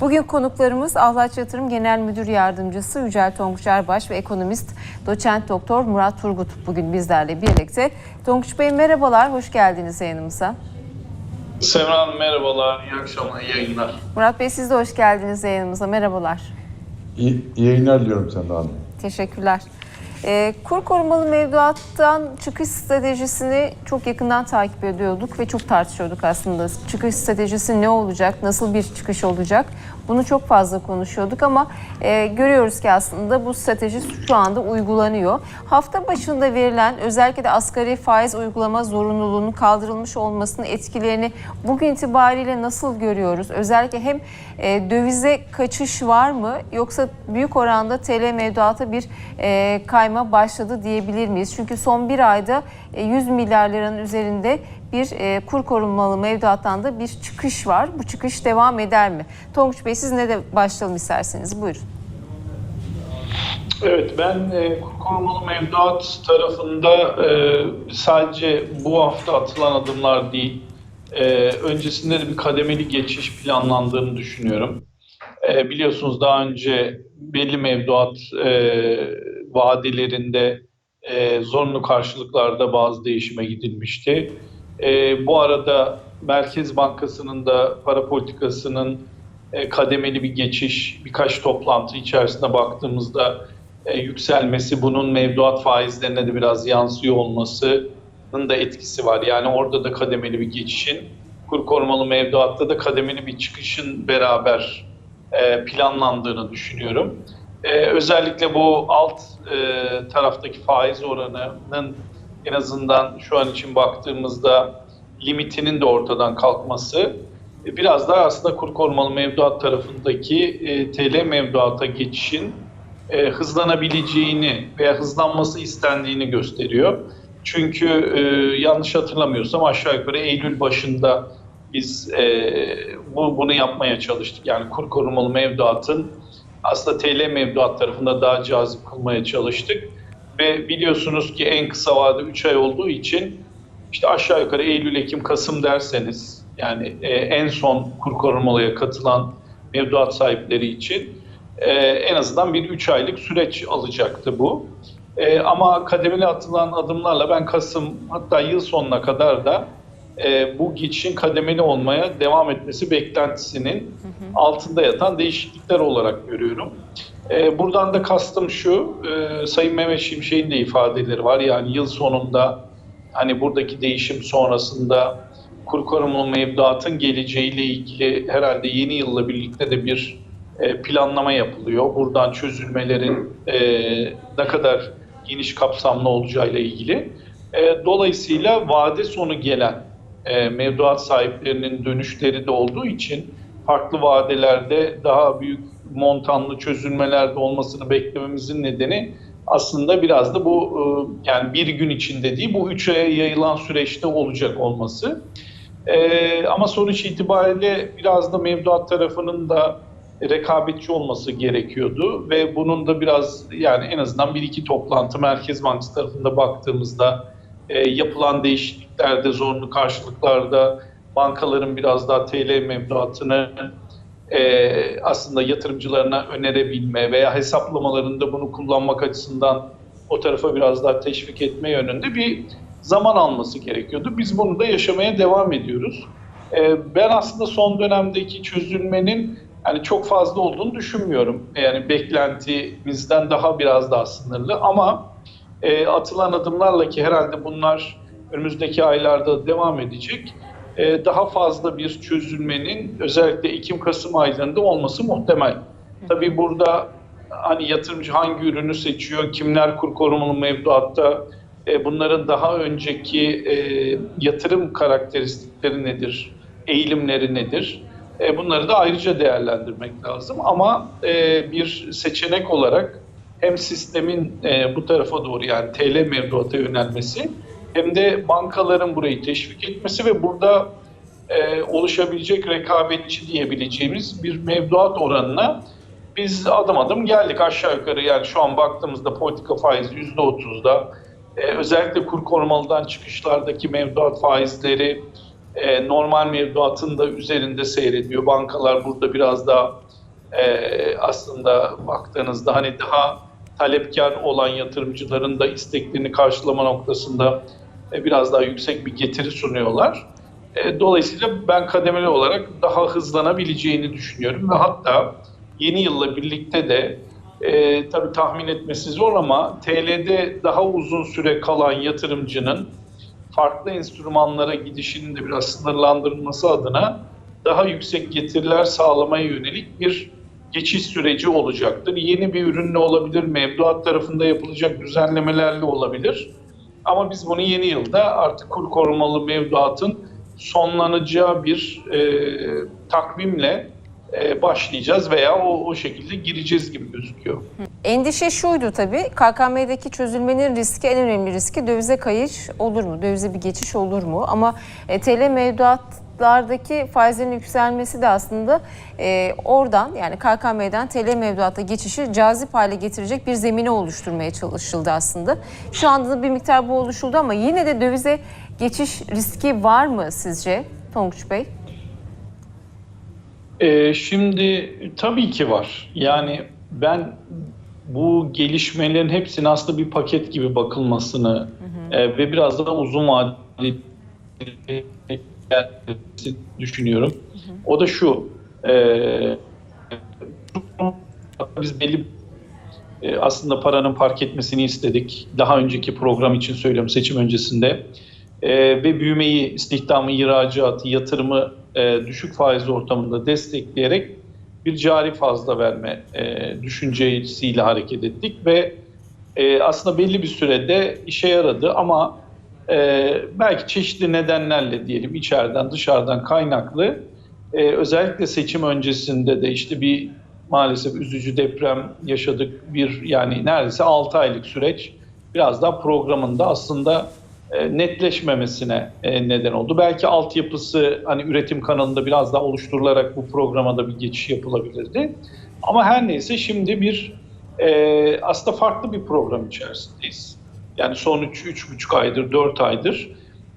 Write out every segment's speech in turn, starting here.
Bugün konuklarımız Ahlaç Yatırım Genel Müdür Yardımcısı Yücel Tonguç Erbaş ve ekonomist doçent doktor Murat Turgut bugün bizlerle birlikte. Tonguç Bey merhabalar, hoş geldiniz yayınımıza. Semra Hanım merhabalar, iyi akşamlar, iyi yayınlar. Murat Bey siz de hoş geldiniz yayınımıza, merhabalar. İyi, iyi yayınlar diliyorum Senda Hanım. Teşekkürler. Ee, kur korumalı mevduattan çıkış stratejisini çok yakından takip ediyorduk ve çok tartışıyorduk aslında. Çıkış stratejisi ne olacak, nasıl bir çıkış olacak? Bunu çok fazla konuşuyorduk ama e, görüyoruz ki aslında bu strateji şu anda uygulanıyor. Hafta başında verilen özellikle de asgari faiz uygulama zorunluluğunun kaldırılmış olmasının etkilerini bugün itibariyle nasıl görüyoruz? Özellikle hem e, dövize kaçış var mı yoksa büyük oranda TL mevduata bir e, kayma başladı diyebilir miyiz? Çünkü son bir ayda e, 100 milyar liranın üzerinde bir e, kur korumalı mevduattan da bir çıkış var. Bu çıkış devam eder mi? Tonguç Bey siz ne de başlayalım isterseniz buyurun. Evet, ben e, kur korumalı mevduat tarafında e, sadece bu hafta atılan adımlar değil, e, öncesinde de bir kademeli geçiş planlandığını düşünüyorum. E, biliyorsunuz daha önce belli mevduat e, vadelerinde e, zorunlu karşılıklarda bazı değişime gidilmişti. E, bu arada Merkez Bankası'nın da para politikasının e, kademeli bir geçiş, birkaç toplantı içerisinde baktığımızda e, yükselmesi, bunun mevduat faizlerine de biraz yansıyor olmasının da etkisi var. Yani orada da kademeli bir geçişin, kur korumalı mevduatta da kademeli bir çıkışın beraber e, planlandığını düşünüyorum. E, özellikle bu alt e, taraftaki faiz oranının en azından şu an için baktığımızda limitinin de ortadan kalkması e, biraz daha aslında kur korumalı mevduat tarafındaki e, TL mevduata geçişin e, hızlanabileceğini veya hızlanması istendiğini gösteriyor. Çünkü e, yanlış hatırlamıyorsam aşağı yukarı Eylül başında biz e, bu, bunu yapmaya çalıştık. Yani kur korumalı mevduatın aslında TL mevduat tarafında daha cazip kılmaya çalıştık. Ve biliyorsunuz ki en kısa vade 3 ay olduğu için işte aşağı yukarı Eylül, Ekim, Kasım derseniz yani e, en son kur korumalıya katılan mevduat sahipleri için e, en azından bir 3 aylık süreç alacaktı bu. E, ama kademeli atılan adımlarla ben Kasım hatta yıl sonuna kadar da e, bu geçişin kademeli olmaya devam etmesi beklentisinin altında yatan değişiklikler olarak görüyorum. E, buradan da kastım şu, e, Sayın Mehmet Şimşek'in de ifadeleri var. Yani yıl sonunda hani buradaki değişim sonrasında kur korumalı mevduatın geleceğiyle ilgili herhalde yeni yılla birlikte de bir e, planlama yapılıyor. Buradan çözülmelerin e, ne kadar geniş kapsamlı olacağıyla ilgili. E, dolayısıyla vade sonu gelen e, mevduat sahiplerinin dönüşleri de olduğu için farklı vadelerde daha büyük montanlı çözülmelerde olmasını beklememizin nedeni aslında biraz da bu e, yani bir gün içinde değil bu üç aya yayılan süreçte olacak olması. E, ama sonuç itibariyle biraz da mevduat tarafının da rekabetçi olması gerekiyordu ve bunun da biraz yani en azından bir iki toplantı Merkez Bankası tarafında baktığımızda e, yapılan değişikliklerde zorunlu karşılıklarda bankaların biraz daha TL mevduatını e, aslında yatırımcılarına önerebilme veya hesaplamalarında bunu kullanmak açısından o tarafa biraz daha teşvik etme yönünde bir zaman alması gerekiyordu. Biz bunu da yaşamaya devam ediyoruz. E, ben aslında son dönemdeki çözülmenin yani çok fazla olduğunu düşünmüyorum. Yani beklentimizden daha biraz daha sınırlı ama e, atılan adımlarla ki herhalde bunlar önümüzdeki aylarda devam edecek e, daha fazla bir çözülmenin özellikle Ekim-Kasım aylarında olması muhtemel. Tabii burada hani yatırımcı hangi ürünü seçiyor, kimler kur korumalı mevduatta, e, bunların daha önceki e, yatırım karakteristikleri nedir, eğilimleri nedir? E, bunları da ayrıca değerlendirmek lazım. Ama e, bir seçenek olarak hem sistemin e, bu tarafa doğru yani TL mevduata yönelmesi hem de bankaların burayı teşvik etmesi ve burada e, oluşabilecek rekabetçi diyebileceğimiz bir mevduat oranına biz adım adım geldik aşağı yukarı yani şu an baktığımızda politika faizi %30'da e, özellikle kur korumalıdan çıkışlardaki mevduat faizleri e, normal mevduatın da üzerinde seyrediyor. Bankalar burada biraz daha e, aslında baktığınızda hani daha talepkar olan yatırımcıların da isteklerini karşılama noktasında biraz daha yüksek bir getiri sunuyorlar. E, dolayısıyla ben kademeli olarak daha hızlanabileceğini düşünüyorum ve hatta yeni yılla birlikte de e, tabii tahmin etmesi zor ama TL'de daha uzun süre kalan yatırımcının farklı enstrümanlara gidişinin de biraz sınırlandırılması adına daha yüksek getiriler sağlamaya yönelik bir geçiş süreci olacaktır. Yeni bir ürünle olabilir, mevduat tarafında yapılacak düzenlemelerle olabilir. Ama biz bunu yeni yılda artık kur korumalı mevduatın sonlanacağı bir e, takvimle e, başlayacağız veya o, o şekilde gireceğiz gibi gözüküyor. Endişe şuydu tabii, KKM'deki çözülmenin riski, en önemli riski dövize kayış olur mu? Dövize bir geçiş olur mu? Ama e, TL mevduatlardaki faizlerin yükselmesi de aslında e, oradan yani KKM'den TL mevduata geçişi cazip hale getirecek bir zemine oluşturmaya çalışıldı aslında. Şu anda da bir miktar bu oluşuldu ama yine de dövize geçiş riski var mı sizce Tonguç Bey? Ee, şimdi tabii ki var. Yani ben bu gelişmelerin hepsinin aslında bir paket gibi bakılmasını e, ve biraz daha uzun vadeli düşünüyorum. O da şu. e, biz belli e, aslında paranın park etmesini istedik. Daha önceki program için söylüyorum seçim öncesinde. E, ve büyümeyi, istihdamı, ihracatı, yatırımı e, düşük faiz ortamında destekleyerek bir cari fazla verme e, düşüncesiyle hareket ettik ve e, aslında belli bir sürede işe yaradı ama e, belki çeşitli nedenlerle diyelim içeriden dışarıdan kaynaklı e, özellikle seçim öncesinde de işte bir maalesef üzücü deprem yaşadık bir yani neredeyse 6 aylık süreç biraz daha programında aslında e, netleşmemesine e, neden oldu. Belki altyapısı hani üretim kanalında biraz daha oluşturularak bu programa da bir geçiş yapılabilirdi. Ama her neyse şimdi bir e, aslında farklı bir program içerisindeyiz. Yani son 3-3,5 aydır, 4 aydır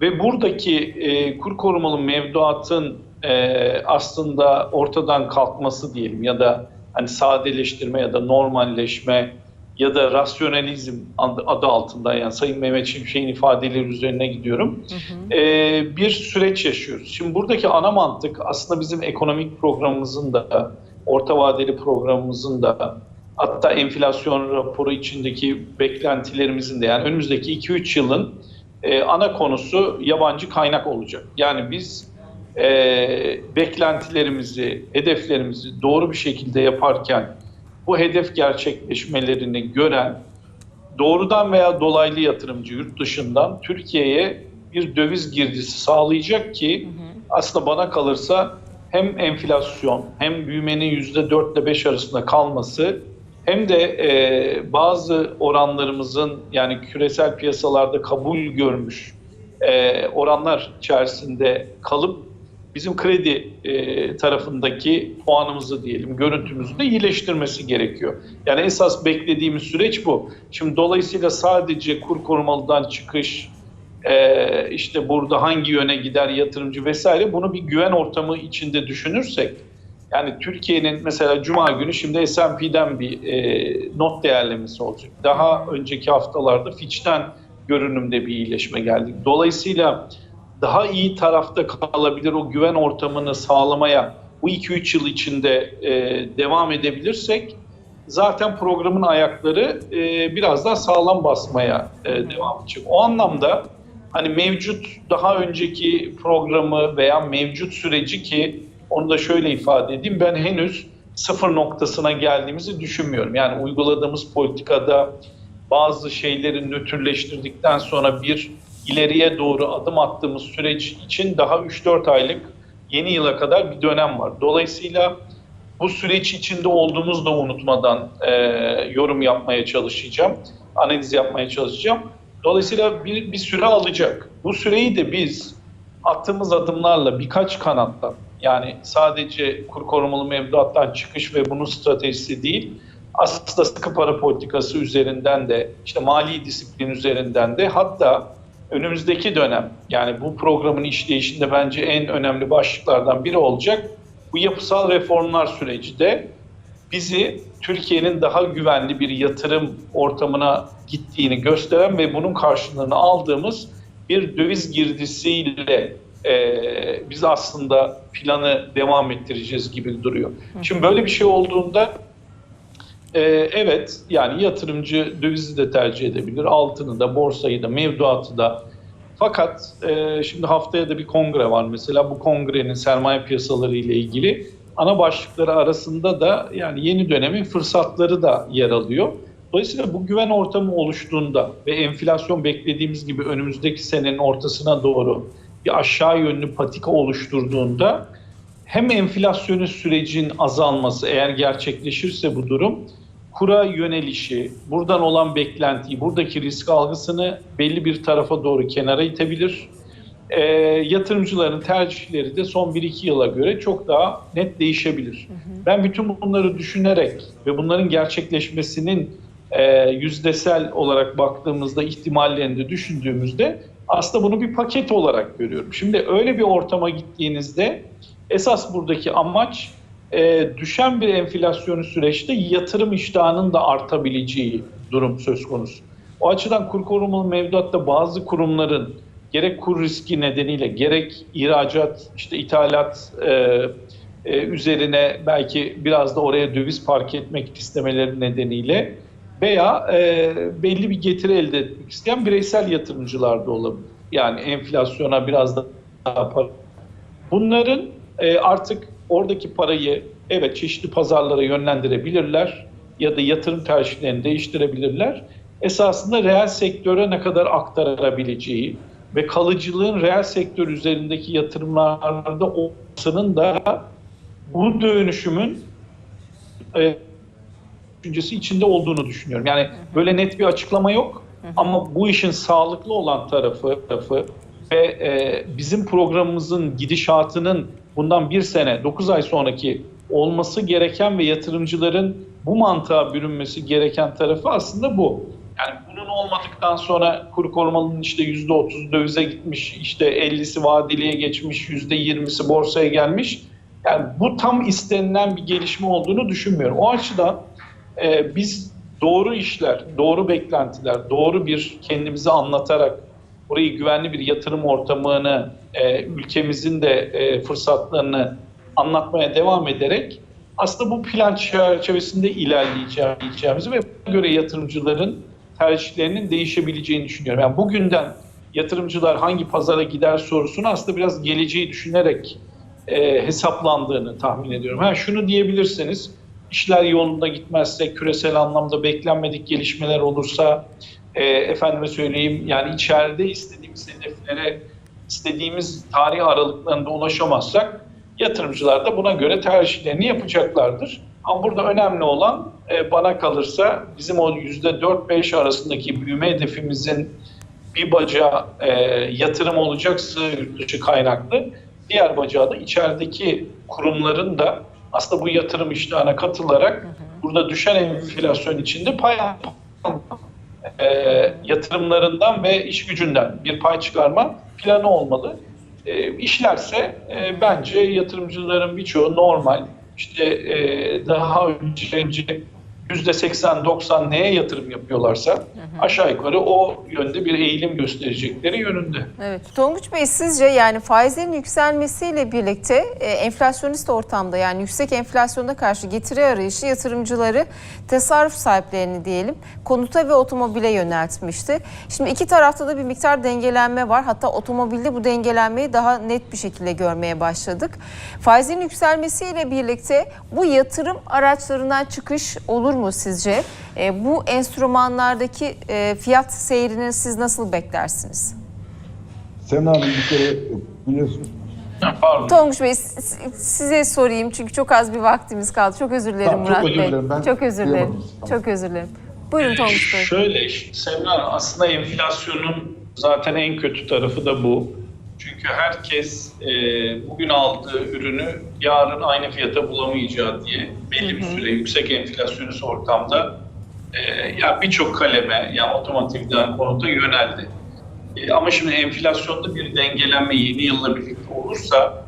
ve buradaki e, kur korumalı mevduatın e, aslında ortadan kalkması diyelim ya da hani sadeleştirme ya da normalleşme ya da rasyonalizm adı, altında yani Sayın Mehmet Şimşek'in ifadeleri üzerine gidiyorum. Ee, bir süreç yaşıyoruz. Şimdi buradaki ana mantık aslında bizim ekonomik programımızın da orta vadeli programımızın da hatta enflasyon raporu içindeki beklentilerimizin de yani önümüzdeki 2-3 yılın e, ana konusu yabancı kaynak olacak. Yani biz e, beklentilerimizi, hedeflerimizi doğru bir şekilde yaparken bu hedef gerçekleşmelerini gören doğrudan veya dolaylı yatırımcı yurt dışından Türkiye'ye bir döviz girdisi sağlayacak ki aslında bana kalırsa hem enflasyon hem büyümenin %4 ile 5 arasında kalması hem de e, bazı oranlarımızın yani küresel piyasalarda kabul görmüş e, oranlar içerisinde kalıp bizim kredi e, tarafındaki puanımızı diyelim, görüntümüzü de iyileştirmesi gerekiyor. Yani esas beklediğimiz süreç bu. Şimdi dolayısıyla sadece kur korumalıdan çıkış, e, işte burada hangi yöne gider yatırımcı vesaire bunu bir güven ortamı içinde düşünürsek, yani Türkiye'nin mesela Cuma günü şimdi S&P'den bir e, not değerlemesi olacak. Daha önceki haftalarda Fitch'ten görünümde bir iyileşme geldi. Dolayısıyla daha iyi tarafta kalabilir o güven ortamını sağlamaya bu 2-3 yıl içinde e, devam edebilirsek zaten programın ayakları e, biraz daha sağlam basmaya e, devam edecek. O anlamda hani mevcut daha önceki programı veya mevcut süreci ki onu da şöyle ifade edeyim ben henüz sıfır noktasına geldiğimizi düşünmüyorum. Yani uyguladığımız politikada bazı şeyleri nötrleştirdikten sonra bir ileriye doğru adım attığımız süreç için daha 3-4 aylık yeni yıla kadar bir dönem var. Dolayısıyla bu süreç içinde olduğumuzu da unutmadan e, yorum yapmaya çalışacağım, analiz yapmaya çalışacağım. Dolayısıyla bir, bir süre alacak. Bu süreyi de biz attığımız adımlarla birkaç kanattan yani sadece kur korumalı mevduattan çıkış ve bunun stratejisi değil, aslında sıkı para politikası üzerinden de işte mali disiplin üzerinden de hatta önümüzdeki dönem yani bu programın işleyişinde bence en önemli başlıklardan biri olacak bu yapısal reformlar süreci de bizi Türkiye'nin daha güvenli bir yatırım ortamına gittiğini gösteren ve bunun karşılığını aldığımız bir döviz girdisiyle e, biz aslında planı devam ettireceğiz gibi duruyor. Şimdi böyle bir şey olduğunda e, evet yani yatırımcı dövizi de tercih edebilir, altını da, borsayı da, mevduatı da. Fakat e, şimdi haftaya da bir kongre var mesela bu kongrenin sermaye piyasaları ile ilgili ana başlıkları arasında da yani yeni dönemin fırsatları da yer alıyor. Dolayısıyla bu güven ortamı oluştuğunda ve enflasyon beklediğimiz gibi önümüzdeki senenin ortasına doğru bir aşağı yönlü patika oluşturduğunda hem enflasyonist sürecin azalması eğer gerçekleşirse bu durum kura yönelişi, buradan olan beklentiyi, buradaki risk algısını belli bir tarafa doğru kenara itebilir. E, yatırımcıların tercihleri de son 1-2 yıla göre çok daha net değişebilir. Ben bütün bunları düşünerek ve bunların gerçekleşmesinin e, yüzdesel olarak baktığımızda ihtimallerini de düşündüğümüzde aslında bunu bir paket olarak görüyorum. Şimdi öyle bir ortama gittiğinizde esas buradaki amaç e, düşen bir enflasyonu süreçte yatırım iştahının da artabileceği durum söz konusu. O açıdan kur korumalı mevduatta bazı kurumların gerek kur riski nedeniyle gerek ihracat, işte ithalat e, e, üzerine belki biraz da oraya döviz park etmek istemeleri nedeniyle veya e, belli bir getiri elde etmek isteyen bireysel yatırımcılar da olabilir. Yani enflasyona biraz daha para. Bunların e, artık oradaki parayı evet çeşitli pazarlara yönlendirebilirler ya da yatırım tercihlerini değiştirebilirler. Esasında reel sektöre ne kadar aktarabileceği ve kalıcılığın reel sektör üzerindeki yatırımlarda olmasının da bu dönüşümün e, düşüncesi içinde olduğunu düşünüyorum. Yani böyle net bir açıklama yok ama bu işin sağlıklı olan tarafı, tarafı ve e, bizim programımızın gidişatının bundan bir sene, 9 ay sonraki olması gereken ve yatırımcıların bu mantığa bürünmesi gereken tarafı aslında bu. Yani bunun olmadıktan sonra kuru korumalının işte %30 dövize gitmiş, işte 50'si vadeliye geçmiş, %20'si borsaya gelmiş. Yani bu tam istenilen bir gelişme olduğunu düşünmüyorum. O açıdan e, biz doğru işler, doğru beklentiler, doğru bir kendimizi anlatarak burayı güvenli bir yatırım ortamını, e, ülkemizin de e, fırsatlarını anlatmaya devam ederek aslında bu plan çerçevesinde ilerleyeceğimizi ve buna göre yatırımcıların tercihlerinin değişebileceğini düşünüyorum. Yani bugünden yatırımcılar hangi pazara gider sorusunu aslında biraz geleceği düşünerek e, hesaplandığını tahmin ediyorum. Ha şunu diyebilirsiniz, işler yolunda gitmezse, küresel anlamda beklenmedik gelişmeler olursa, e, efendime söyleyeyim yani içeride istediğimiz hedeflere, istediğimiz tarih aralıklarında ulaşamazsak yatırımcılar da buna göre tercihlerini yapacaklardır. Ama burada önemli olan e, bana kalırsa bizim o %4-5 arasındaki büyüme hedefimizin bir bacağı e, yatırım olacaksa yurt dışı kaynaklı, diğer bacağı da içerideki kurumların da aslında bu yatırım iştahına katılarak burada düşen enflasyon içinde pay e, yatırımlarından ve iş gücünden bir pay çıkarma planı olmalı. E, işlerse e, bence yatırımcıların birçoğu normal işte e, daha önce %80-90 neye yatırım yapıyorlarsa aşağı yukarı o yönde bir eğilim gösterecekleri yönünde. Evet. Tonguç Bey sizce yani faizlerin yükselmesiyle birlikte e, enflasyonist ortamda yani yüksek enflasyona karşı getiri arayışı yatırımcıları tasarruf sahiplerini diyelim konuta ve otomobile yöneltmişti. Şimdi iki tarafta da bir miktar dengelenme var. Hatta otomobilde bu dengelenmeyi daha net bir şekilde görmeye başladık. Faizlerin yükselmesiyle birlikte bu yatırım araçlarından çıkış olur mu sizce? E, bu enstrümanlardaki e, fiyat seyrini siz nasıl beklersiniz? Sen abi bir kere biliyorsun. Pardon. Tonguç Bey size sorayım çünkü çok az bir vaktimiz kaldı. Çok özür dilerim Tamam, çok Murat özür Bey. dilerim. Ben çok özür dilerim. Tamam. Çok özür dilerim. Buyurun Tonguç Bey. Şöyle Semra aslında enflasyonun zaten en kötü tarafı da bu. Çünkü herkes e, bugün aldığı ürünü yarın aynı fiyata bulamayacağı diye belli bir süre yüksek enflasyonist ortamda e, ya birçok kaleme ya otomotivden konuta yöneldi. E, ama şimdi enflasyonda bir dengelenme yeni yılla birlikte olursa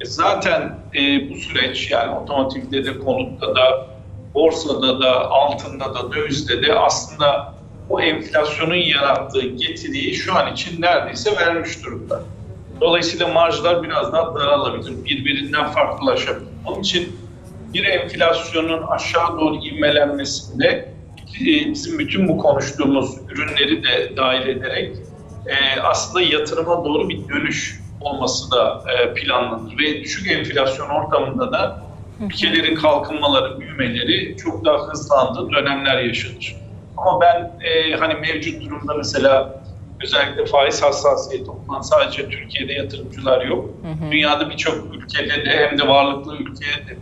e, zaten e, bu süreç yani otomotivde de konutta da borsada da, altında da, dövizde de aslında o enflasyonun yarattığı getiriyi şu an için neredeyse vermiş durumda. Dolayısıyla marjlar biraz daha daralabilir, birbirinden farklılaşabilir. Onun için bir enflasyonun aşağı doğru ivmelenmesinde e, bizim bütün bu konuştuğumuz ürünleri de dahil ederek e, aslında yatırıma doğru bir dönüş olması da e, planlanır. Ve düşük enflasyon ortamında da ülkelerin kalkınmaları, büyümeleri çok daha hızlandığı dönemler yaşanır. Ama ben e, hani mevcut durumda mesela özellikle faiz hassasiyeti olan sadece Türkiye'de yatırımcılar yok. Dünyada birçok ülkede de hem de varlıklı ülkede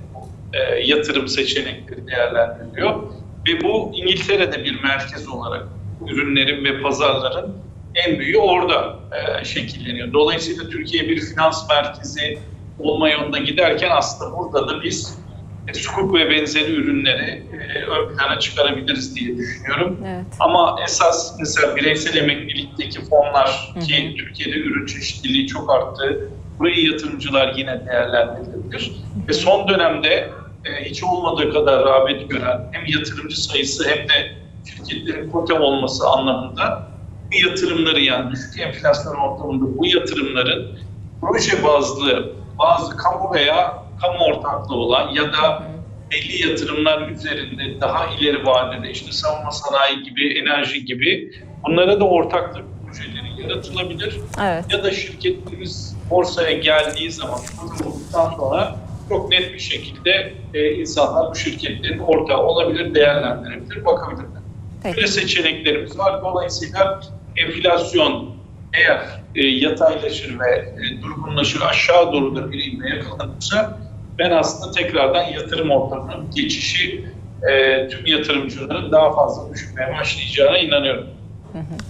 e, yatırım seçenekleri değerlendiriliyor. Ve bu İngiltere'de bir merkez olarak ürünlerin ve pazarların en büyüğü orada e, şekilleniyor. Dolayısıyla Türkiye bir finans merkezi olma yolunda giderken aslında burada da biz e, sukuk ve benzeri ürünleri e, ön plana çıkarabiliriz diye düşünüyorum. Evet. Ama esas mesela bireysel emeklilikteki fonlar Hı ki Türkiye'de ürün çeşitliliği çok arttı. Burayı yatırımcılar yine değerlendirilebilir. Ve son dönemde e, hiç olmadığı kadar rağbet gören hem yatırımcı sayısı hem de şirketlerin kote olması anlamında bu yatırımları yani düşük enflasyon ortamında bu yatırımların proje bazlı bazı kamu veya kamu ortaklığı olan ya da belli yatırımlar üzerinde daha ileri vadede işte savunma sanayi gibi, enerji gibi bunlara da ortaklık projeleri yaratılabilir. Evet. Ya da şirketlerimiz borsaya geldiği zaman kurululduktan sonra çok net bir şekilde e, insanlar bu şirketlerin ortağı olabilir, değerlendirebilir, bakabilirler. Peki. Böyle seçeneklerimiz var. Dolayısıyla enflasyon eğer e, yataylaşır ve e, durgunlaşır, aşağı doğru da bir ivme yakalanırsa ben aslında tekrardan yatırım ortamının geçişi e, tüm yatırımcıların daha fazla düşmeye başlayacağına inanıyorum.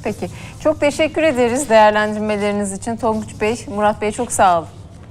Peki. Çok teşekkür ederiz değerlendirmeleriniz için Tonguç Bey, Murat Bey çok sağ olun.